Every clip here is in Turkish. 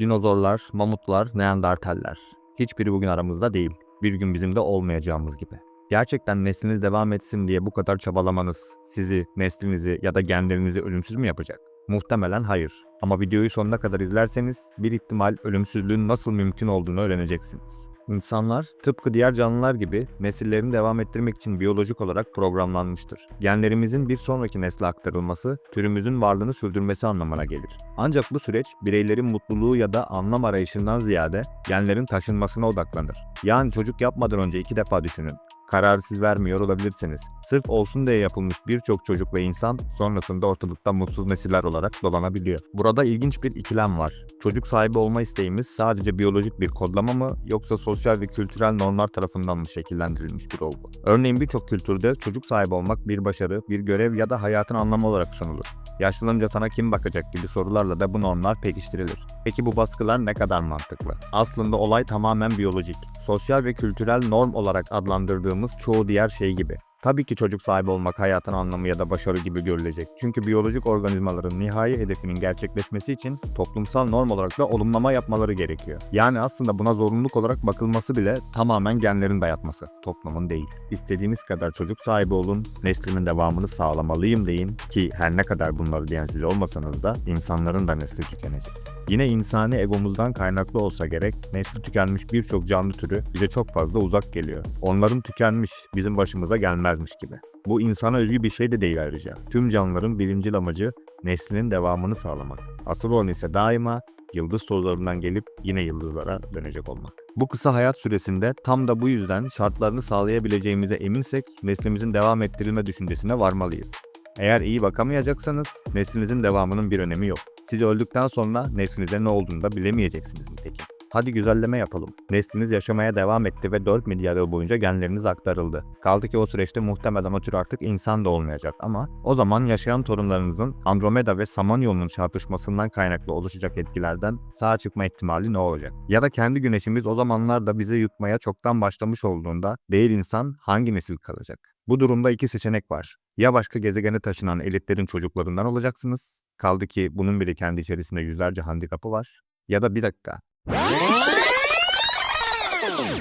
Dinozorlar, mamutlar, neandertaller. Hiçbiri bugün aramızda değil. Bir gün bizim de olmayacağımız gibi. Gerçekten nesliniz devam etsin diye bu kadar çabalamanız sizi, neslinizi ya da genlerinizi ölümsüz mü yapacak? Muhtemelen hayır. Ama videoyu sonuna kadar izlerseniz bir ihtimal ölümsüzlüğün nasıl mümkün olduğunu öğreneceksiniz. İnsanlar tıpkı diğer canlılar gibi nesillerini devam ettirmek için biyolojik olarak programlanmıştır. Genlerimizin bir sonraki nesle aktarılması, türümüzün varlığını sürdürmesi anlamına gelir. Ancak bu süreç bireylerin mutluluğu ya da anlam arayışından ziyade genlerin taşınmasına odaklanır. Yani çocuk yapmadan önce iki defa düşünün. Kararı siz vermiyor olabilirsiniz. Sırf olsun diye yapılmış birçok çocuk ve insan sonrasında ortalıkta mutsuz nesiller olarak dolanabiliyor. Burada ilginç bir ikilem var. Çocuk sahibi olma isteğimiz sadece biyolojik bir kodlama mı yoksa sosyal ve kültürel normlar tarafından mı şekillendirilmiş bir olgu? Örneğin birçok kültürde çocuk sahibi olmak bir başarı, bir görev ya da hayatın anlamı olarak sunulur. Yaşlanınca sana kim bakacak gibi sorularla da bu normlar pekiştirilir. Peki bu baskılar ne kadar mantıklı? Aslında olay tamamen biyolojik. Sosyal ve kültürel norm olarak adlandırdığımız çoğu diğer şey gibi. Tabii ki çocuk sahibi olmak hayatın anlamı ya da başarı gibi görülecek. Çünkü biyolojik organizmaların nihai hedefinin gerçekleşmesi için toplumsal norm olarak da olumlama yapmaları gerekiyor. Yani aslında buna zorunluluk olarak bakılması bile tamamen genlerin dayatması, toplumun değil. İstediğiniz kadar çocuk sahibi olun, neslimin devamını sağlamalıyım deyin ki her ne kadar bunları diyen siz olmasanız da insanların da nesli tükenecek. Yine insani egomuzdan kaynaklı olsa gerek, nesli tükenmiş birçok canlı türü bize çok fazla uzak geliyor. Onların tükenmiş, bizim başımıza gelmezmiş gibi. Bu insana özgü bir şey de değil ayrıca. Tüm canlıların birincil amacı neslinin devamını sağlamak. Asıl olan ise daima yıldız tozlarından gelip yine yıldızlara dönecek olmak. Bu kısa hayat süresinde tam da bu yüzden şartlarını sağlayabileceğimize eminsek neslimizin devam ettirilme düşüncesine varmalıyız. Eğer iyi bakamayacaksanız neslinizin devamının bir önemi yok. Siz öldükten sonra neslinize ne olduğunu da bilemeyeceksiniz nitekim. Hadi güzelleme yapalım. Nesliniz yaşamaya devam etti ve 4 milyar yıl boyunca genleriniz aktarıldı. Kaldı ki o süreçte muhtemelen o tür artık insan da olmayacak ama o zaman yaşayan torunlarınızın Andromeda ve Samanyolu'nun çarpışmasından kaynaklı oluşacak etkilerden sağ çıkma ihtimali ne olacak? Ya da kendi güneşimiz o zamanlarda bizi yutmaya çoktan başlamış olduğunda değil insan hangi nesil kalacak? Bu durumda iki seçenek var. Ya başka gezegene taşınan elitlerin çocuklarından olacaksınız. Kaldı ki bunun bile kendi içerisinde yüzlerce handikapı var. Ya da bir dakika.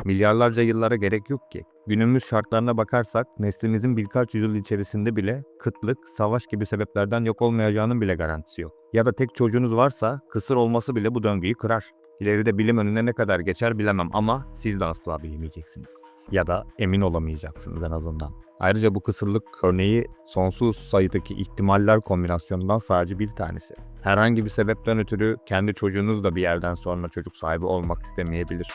Milyarlarca yıllara gerek yok ki. Günümüz şartlarına bakarsak neslinizin birkaç yüzyıl içerisinde bile kıtlık, savaş gibi sebeplerden yok olmayacağının bile garantisi yok. Ya da tek çocuğunuz varsa kısır olması bile bu döngüyü kırar. İleride bilim önüne ne kadar geçer bilemem ama siz de asla bilemeyeceksiniz. Ya da emin olamayacaksınız en azından. Ayrıca bu kısırlık örneği sonsuz sayıdaki ihtimaller kombinasyonundan sadece bir tanesi. Herhangi bir sebepten ötürü kendi çocuğunuz da bir yerden sonra çocuk sahibi olmak istemeyebilir.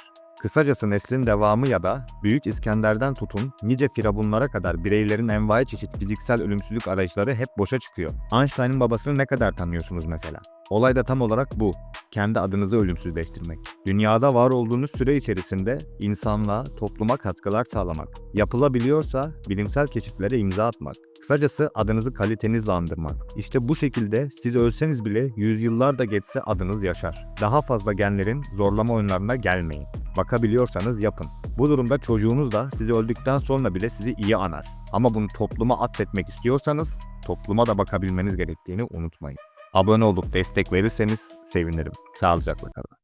Kısacası neslin devamı ya da Büyük İskender'den tutun nice firavunlara kadar bireylerin envai çeşit fiziksel ölümsüzlük arayışları hep boşa çıkıyor. Einstein'ın babasını ne kadar tanıyorsunuz mesela? Olay da tam olarak bu. Kendi adınızı ölümsüzleştirmek. Dünyada var olduğunuz süre içerisinde insanlığa, topluma katkılar sağlamak. Yapılabiliyorsa bilimsel keşiflere imza atmak. Kısacası adınızı kalitenizle andırmak. İşte bu şekilde siz ölseniz bile yüzyıllar da geçse adınız yaşar. Daha fazla genlerin zorlama oyunlarına gelmeyin. Bakabiliyorsanız yapın. Bu durumda çocuğunuz da sizi öldükten sonra bile sizi iyi anar. Ama bunu topluma atfetmek istiyorsanız topluma da bakabilmeniz gerektiğini unutmayın. Abone olup destek verirseniz sevinirim. Sağlıcakla kalın.